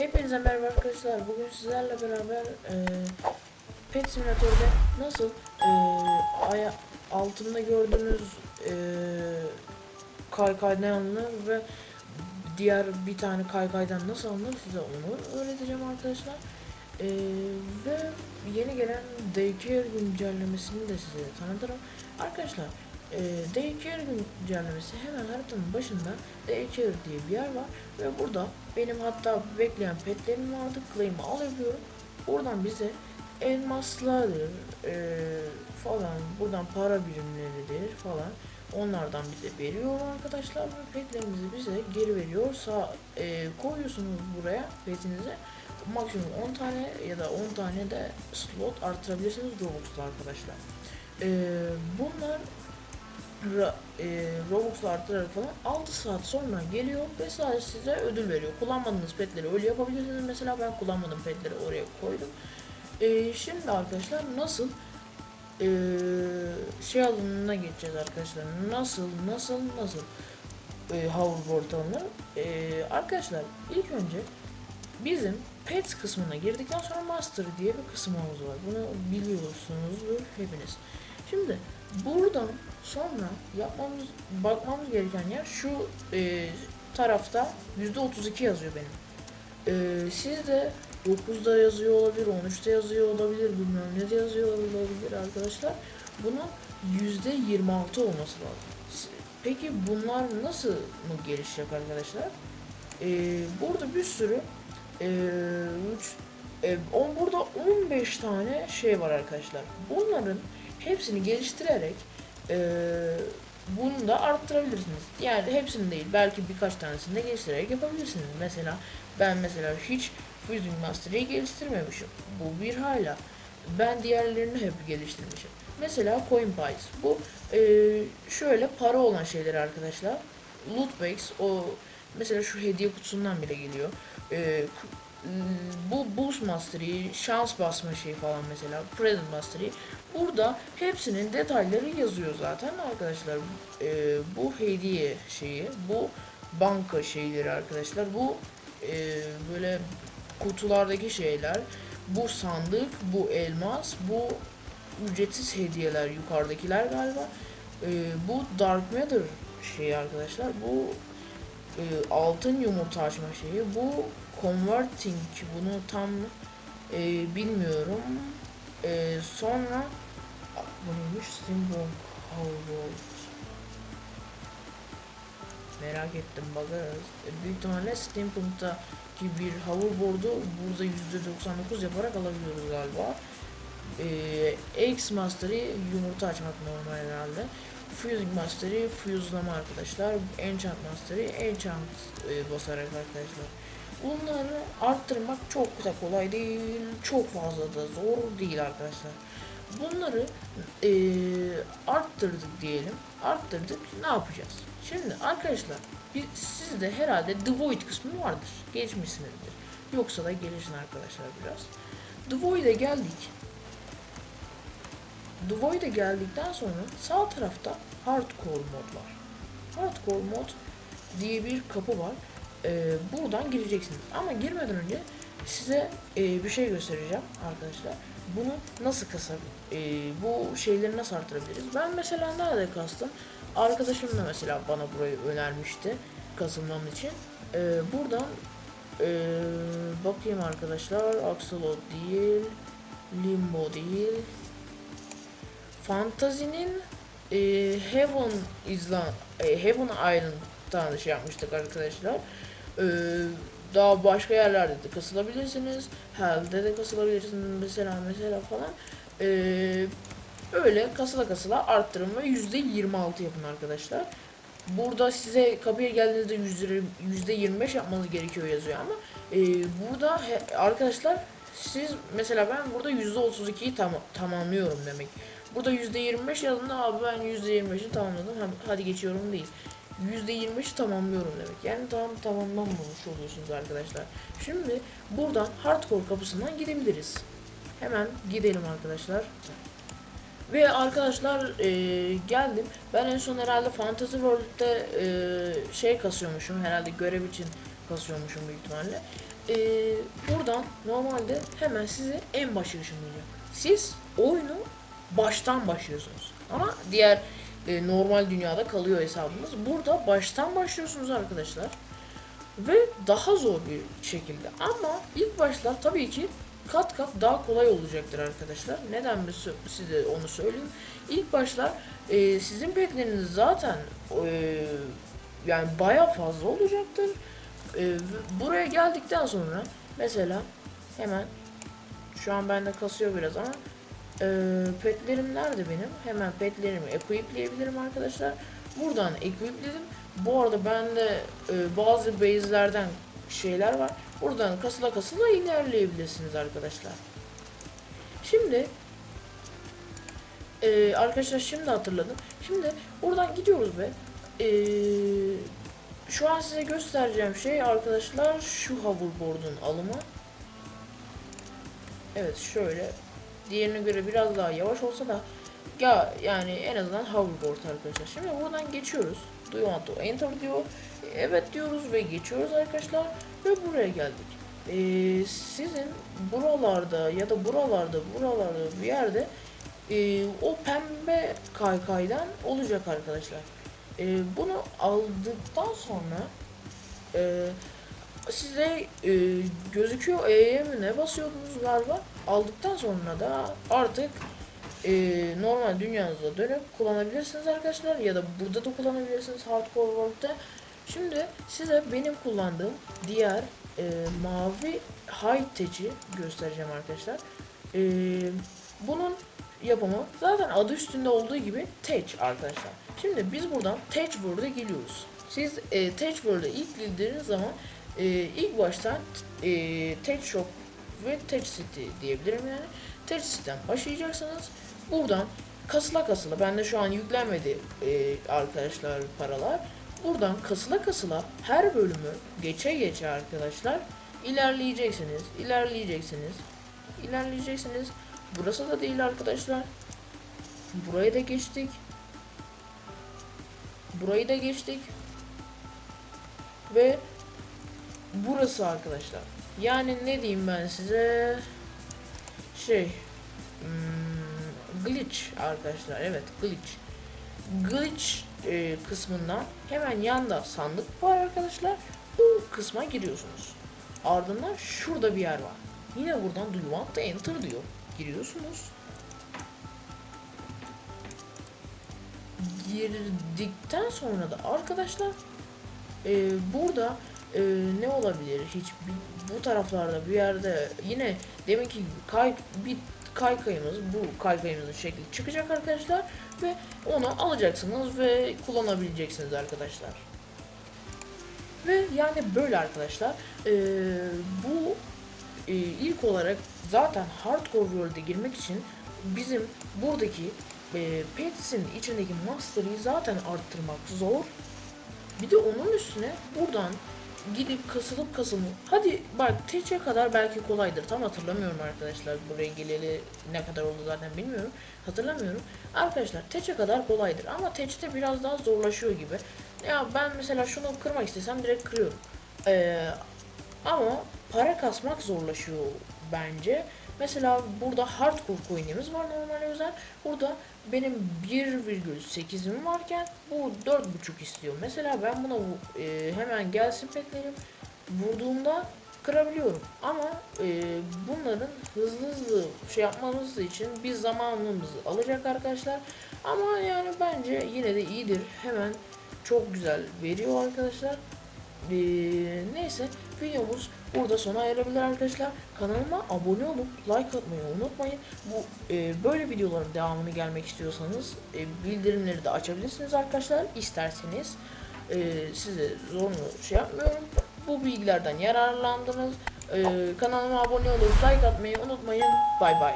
Hepinize merhaba arkadaşlar. Bugün sizlerle beraber e, Pet Simulator'da nasıl e, aya, altında gördüğünüz e, kaykaydan alınır ve diğer bir tane kaykaydan nasıl alınır size onu öğreteceğim arkadaşlar. E, ve yeni gelen Daycare güncellemesini de size tanıtırım. Arkadaşlar e, Daycare güncellemesi hemen haritanın başında Daycare diye bir yer var ve burada benim hatta bekleyen petlerim vardı. Claim'i al yapıyorum. Buradan bize elmaslardır e, falan buradan para birimleridir falan onlardan bize veriyor arkadaşlar ve petlerimizi bize geri veriyor. Sağ e, koyuyorsunuz buraya petinize maksimum 10 tane ya da 10 tane de slot artırabilirsiniz Robux'ta arkadaşlar. E, bunlar Ra, e, Robux'la arttırarak falan 6 saat sonra geliyor ve sadece size ödül veriyor. Kullanmadığınız petleri öyle yapabilirsiniz. Mesela ben kullanmadığım petleri oraya koydum. E, şimdi arkadaşlar nasıl e, şey alanına geçeceğiz arkadaşlar. Nasıl nasıl nasıl e, hoverboard alınır? E, arkadaşlar ilk önce bizim pets kısmına girdikten sonra master diye bir kısmımız var. Bunu biliyorsunuzdur hepiniz. Şimdi buradan sonra yapmamız bakmamız gereken yer şu e, tarafta %32 yazıyor benim. E, sizde 9'da yazıyor olabilir, 13'te yazıyor olabilir, bilmem ne de yazıyor olabilir arkadaşlar. Bunun %26 olması lazım. Peki bunlar nasıl mı gelişecek arkadaşlar? E, burada bir sürü e, üç, e, on, burada 15 tane şey var arkadaşlar. Bunların hepsini geliştirerek e, bunu da arttırabilirsiniz. Yani hepsini değil belki birkaç tanesini de geliştirerek yapabilirsiniz. Mesela ben mesela hiç Fusing Master'ı geliştirmemişim. Bu bir hala. Ben diğerlerini hep geliştirmişim. Mesela Coin Pies. Bu e, şöyle para olan şeyler arkadaşlar. Loot bags o mesela şu hediye kutusundan bile geliyor. E, bu Boost Mastery, şans basma şey falan mesela, Present Mastery. Burada hepsinin detayları yazıyor zaten arkadaşlar. Ee, bu hediye şeyi, bu banka şeyleri arkadaşlar. Bu e, böyle kutulardaki şeyler, bu sandık, bu elmas, bu ücretsiz hediyeler yukarıdakiler galiba. Ee, bu Dark Matter şeyi arkadaşlar. Bu e, altın yumurta açma şeyi. Bu converting bunu tam e, bilmiyorum. E, sonra bu neymiş? Steamboat Hoverboard. Merak ettim bakarız. E, büyük ihtimalle Steampunk'taki bir hoverboard'u burada %99 yaparak alabiliyoruz galiba. E, X Mastery yumurta açmak normal herhalde. Fusing Mastery fuse'lama arkadaşlar. Enchant Mastery enchant e, basarak arkadaşlar. Bunları arttırmak çok da kolay değil. Çok fazla da zor değil arkadaşlar. Bunları e, arttırdık diyelim. Arttırdık. Ne yapacağız? Şimdi arkadaşlar bir, sizde herhalde The Void kısmı vardır. Geçmişsinizdir. Yoksa da gelişin arkadaşlar biraz. The Void'e geldik. The Void'e geldikten sonra sağ tarafta Hardcore mod var. Hardcore mod diye bir kapı var. Ee, buradan gireceksiniz. Ama girmeden önce size e, bir şey göstereceğim arkadaşlar. Bunu nasıl kasar, e, bu şeyleri nasıl artırabiliriz? Ben mesela nerede kastım? Arkadaşım da mesela bana burayı önermişti kasılmam için. Ee, buradan e, bakayım arkadaşlar. Axolot değil, Limbo değil, Fantasy'nin e, Heaven Island, e, Heaven Island'dan şey yapmıştık arkadaşlar. E, daha başka yerlerde de kasılabilirsiniz. Hell'de de kasılabilirsiniz mesela mesela falan. E, öyle kasıla kasıla arttırın ve %26 yapın arkadaşlar. Burada size kapıya geldiğinizde yüzde 25 yapmanız gerekiyor yazıyor ama e, burada he, arkadaşlar siz mesela ben burada %32'yi tam, tamamlıyorum demek. Burada %25 yazında abi ben %25'i tamamladım hadi geçiyorum değil. %25'i tamamlıyorum demek. Yani tam tamamlanmamış oluyorsunuz arkadaşlar. Şimdi buradan hardcore kapısından gidebiliriz. Hemen gidelim arkadaşlar. Ve arkadaşlar e, geldim. Ben en son herhalde Fantasy World'de e, şey kasıyormuşum. Herhalde görev için kasıyormuşum büyük ihtimalle. e, buradan normalde hemen sizi en başa ışınlayacak. Siz oyunu baştan başlıyorsunuz. Ama diğer e, normal dünyada kalıyor hesabınız. Burada baştan başlıyorsunuz arkadaşlar. Ve daha zor bir şekilde. Ama ilk başlar tabii ki kat kat daha kolay olacaktır arkadaşlar. Neden mi size onu söyleyeyim. İlk başlar e, sizin petleriniz zaten e, yani baya fazla olacaktır. E, buraya geldikten sonra mesela hemen şu an bende kasıyor biraz ama e, petlerim nerede benim? Hemen petlerimi equipleyebilirim arkadaşlar. Buradan equipledim. Bu arada bende e, bazı base'lerden şeyler var. Buradan kasıla kasıla ilerleyebilirsiniz arkadaşlar. Şimdi e, arkadaşlar şimdi hatırladım. Şimdi buradan gidiyoruz ve e, şu an size göstereceğim şey arkadaşlar şu hoverboard'un alımı. Evet şöyle diğerine göre biraz daha yavaş olsa da ya yani en azından hoverboard arkadaşlar. Şimdi buradan geçiyoruz. Do you want to enter diyor. Evet diyoruz ve geçiyoruz arkadaşlar ve buraya geldik. Ee, sizin buralarda ya da buralarda buralarda bir yerde e, o pembe kaykaydan olacak arkadaşlar. E, bunu aldıktan sonra e, size e, gözüküyor E'ye mi ne basıyordunuz galiba. Aldıktan sonra da artık e, normal dünyanıza dönüp kullanabilirsiniz arkadaşlar ya da burada da kullanabilirsiniz hardcore world'de. Şimdi size benim kullandığım diğer e, mavi high tech'i göstereceğim arkadaşlar. E, bunun yapımı zaten adı üstünde olduğu gibi Tech arkadaşlar. Şimdi biz buradan Tech World'e geliyoruz. Siz e, Tech World'e ilk girdiğiniz zaman e, ilk baştan e, Tech Shop ve Tech City diyebilirim yani. Tech City'den başlayacaksınız. Buradan kasıla kasıla, bende şu an yüklenmedi e, arkadaşlar paralar. Buradan kasıla kasıla her bölümü geçe geçe arkadaşlar ilerleyeceksiniz, ilerleyeceksiniz, ilerleyeceksiniz. Burası da değil arkadaşlar. Burayı da geçtik. Burayı da geçtik. Ve burası arkadaşlar. Yani ne diyeyim ben size? Şey, hmm, glitch arkadaşlar. Evet, glitch. Glitch e, kısmından hemen yanda sandık var arkadaşlar. Bu kısma giriyorsunuz. Ardından şurada bir yer var. Yine buradan do you want to enter diyor. Giriyorsunuz. Girdikten sonra da arkadaşlar e, burada e, ne olabilir hiç bu taraflarda bir yerde yine demek ki kay bir kaykayımız bu kaykayımızın şekli çıkacak arkadaşlar ve onu alacaksınız ve kullanabileceksiniz arkadaşlar. Ve yani böyle arkadaşlar e, bu e, ilk olarak zaten hardcore world'e girmek için bizim buradaki e, Pets'in içindeki mastery'i zaten arttırmak zor. Bir de onun üstüne buradan gidip kasılıp kasılıp hadi bak Teç'e kadar belki kolaydır. Tam hatırlamıyorum arkadaşlar buraya geleli ne kadar oldu zaten bilmiyorum. Hatırlamıyorum. Arkadaşlar Teç'e kadar kolaydır. Ama Teç'te biraz daha zorlaşıyor gibi. Ya ben mesela şunu kırmak istesem direkt kırıyorum. Ee, ama para kasmak zorlaşıyor bence mesela burada hardcore coin'imiz var normal özel burada benim 1,8'im varken bu 4,5 istiyor. Mesela ben buna e, hemen gelsin petlerim vurduğumda kırabiliyorum. Ama e, bunların hızlı hızlı şey yapmamız için bir zamanımızı alacak arkadaşlar. Ama yani bence yine de iyidir. Hemen çok güzel veriyor arkadaşlar. Ee, neyse videomuz burada sona erebilir arkadaşlar. Kanalıma abone olup like atmayı unutmayın. Bu e, böyle videoların devamını gelmek istiyorsanız e, bildirimleri de açabilirsiniz arkadaşlar. İsterseniz e, size zorunlu şey yapmıyorum. Bu bilgilerden yararlandınız. E, kanalıma abone olup like atmayı unutmayın. Bay bay.